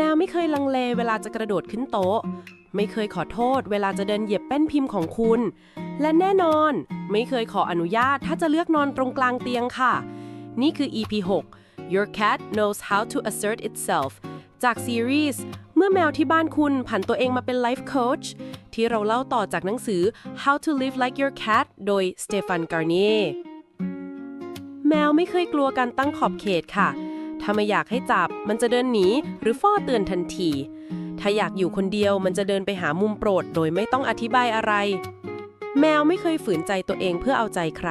แมวไม่เคยลังเลเวลาจะกระโดดขึ้นโต๊ะ ไม่เคยขอโทษ เวลาจะเดินเหยียบแป้นพิมพ์ของคุณ และแน่นอน ไม่เคยขออนุญาตถ้าจะเลือกนอนตรงกลางเตียงค่ะ นี่คือ EP 6 Your cat knows how to assert itself จากซีรีส์เมื่อแมวที่บ้านคุณผันตัวเองมาเป็น life coach ที่เราเล่าต่อจากหนังสือ How to Live Like Your Cat โดย Stefan Garnier แมวไม่เคยกลัวการตั้งขอบเขตค่ะ ถ้าไม่อยากให้จับ มันจะเดินหนี หรือฟ้อเตือนทันที ถ้าอยากอยู่คนเดียวมันจะเดินไปหามุมโปรดโดยไม่ต้องอธิบายอะไร แมวไม่เคยฝืนใจตัวเองเพื่อเอาใจใคร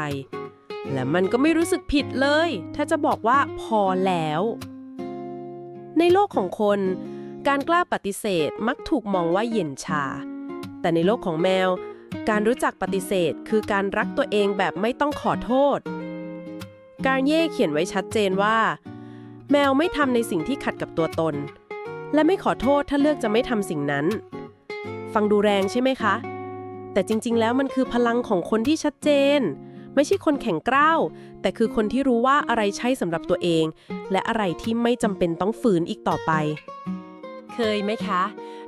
และมันก็ไม่รู้สึกผิดเลย ถ้าจะบอกว่าพอแล้ว ในโลกของคน การกล้าปฏิเสธมักถูกมองว่าเย็นชา แต่ในโลกของแมว การรู้จักปฏิเสธ คือการรักตัวเองแบบไม่ต้องขอโทษ การเย่เขียนไว้ชัดเจนว่า แมวไม่ทำในสิ่งที่ขัดกับตัวตน และไม่ขอโทษถ้าเลือกจะไม่ทำสิ่งนั้น ฟังดูแรงใช่ไหมคะ แต่จริงๆ แล้วมันคือพลังของคนที่ชัดเจน ไม่ใช่คนแข็งกร้าว แต่คือคนที่รู้ว่าอะไรใช่สำหรับตัวเอง และอะไรที่ไม่จำเป็นต้องฝืนอีกต่อไป เคยไหมคะ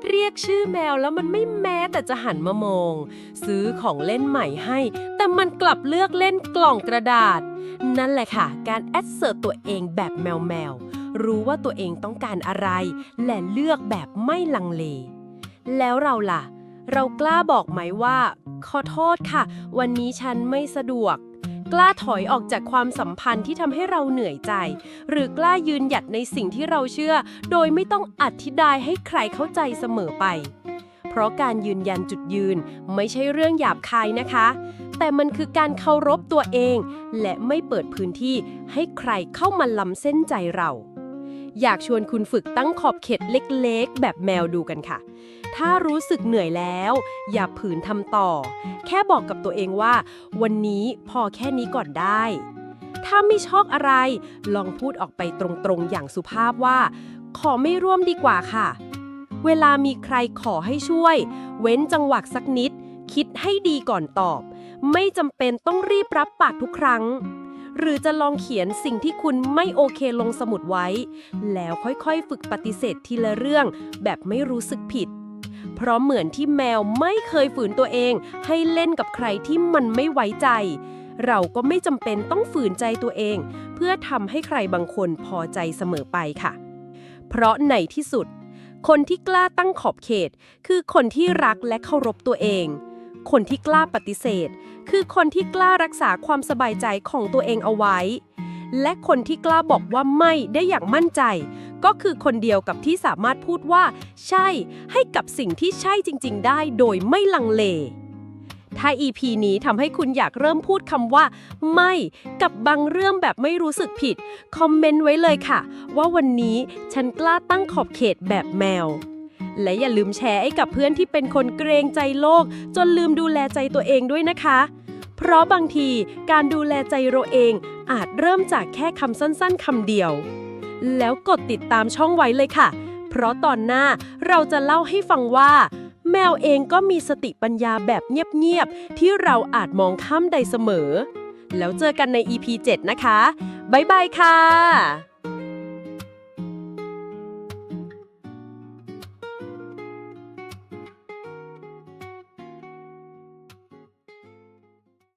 เรียกชื่อแมวแล้วมันไม่แม้แต่จะหันมามอง ซื้อของเล่นใหม่ให้ แต่มันกลับเลือกเล่นกล่องกระดาษ นั่นแหละค่ะ การแอดเสิร์ตตัวเองแบบแมวแมวรู้ว่าตัวเองต้องการอะไร และเลือกแบบไม่ลังเล แล้วเราล่ะ เรากล้าบอกไหมว่า ขอโทษค่ะ วันนี้ฉันไม่สะดวก กล้าถอยออกจากความสัมพันธ์ที่ทำให้เราเหนื่อยใจ หรือกล้ายืนหยัดในสิ่งที่เราเชื่อ โดยไม่ต้องอธิบายให้ใครเข้าใจเสมอไป เพราะการยืนยันจุดยืนไม่ใช่เรื่องหยาบคายนะคะ แต่มันคือการเคารพตัวเอง และไม่เปิดพื้นที่ให้ใครเข้ามาล้ำเส้นใจเรา อยากชวนคุณฝึกตั้งขอบเขตเล็กๆ แบบแมวดูกันค่ะ ถ้ารู้สึกเหนื่อยแล้ว อย่าผืนทำต่อ แค่บอกกับตัวเองว่า วันนี้พอแค่นี้ก่อนได้ ถ้าไม่ชอบอะไร ลองพูดออกไปตรงๆ อย่างสุภาพว่า ขอไม่ร่วมดีกว่าค่ะ เวลามีใครขอให้ช่วย เว้นจังหวะสักนิด คิดให้ดีก่อนตอบ ไม่จำเป็นต้องรีบรับปากทุกครั้ง หรือจะลองเขียนสิ่งที่คุณไม่โอเคลงสมุดไว้ แล้วค่อยๆ ฝึกปฏิเสธทีละเรื่อง แบบไม่รู้สึกผิด เพราะเหมือนที่แมวไม่เคยฝืนตัวเอง ให้เล่นกับใครที่มันไม่ไว้ใจ เราก็ไม่จำเป็นต้องฝืนใจตัวเอง เพื่อทำให้ใครบางคนพอใจเสมอไปค่ะ เพราะในที่สุด คนที่กล้าตั้งขอบเขต คือคนที่รักและเคารพตัวเอง คนที่กล้าปฏิเสธ คือคนที่กล้ารักษาความสบายใจของตัวเองเอาไว้ และคนที่กล้าบอกว่าไม่ได้อย่างมั่นใจ ก็คือคนเดียวกับที่สามารถพูดว่า ใช่ ให้กับสิ่งที่ใช่จริง ๆ ได้โดยไม่ลังเลถ้า EP นี้ทำให้คุณอยากเริ่มพูดคำว่า ไม่กับบางเรื่องแบบไม่รู้สึกผิด คอมเมนต์ไว้เลยค่ะ ว่าวันนี้ฉันกล้าตั้งขอบเขตแบบแมว และอย่าลืมแชร์ให้กับเพื่อนที่เป็นคนเกรงใจโลก จนลืมดูแลใจตัวเองด้วยนะคะ เพราะบางทีการดูแลใจเราเองอาจเริ่มจากแค่คำสั้นๆคำเดียว แล้วกดติดตามช่องไว้เลยค่ะ เพราะตอนหน้าเราจะเล่าให้ฟังว่า แมวเองก็มีสติปัญญาแบบเงียบๆ ที่เราอาจมองข้ามใดเสมอ แล้วเจอกันใน EP 7 นะคะ บ๊ายบายค่ะ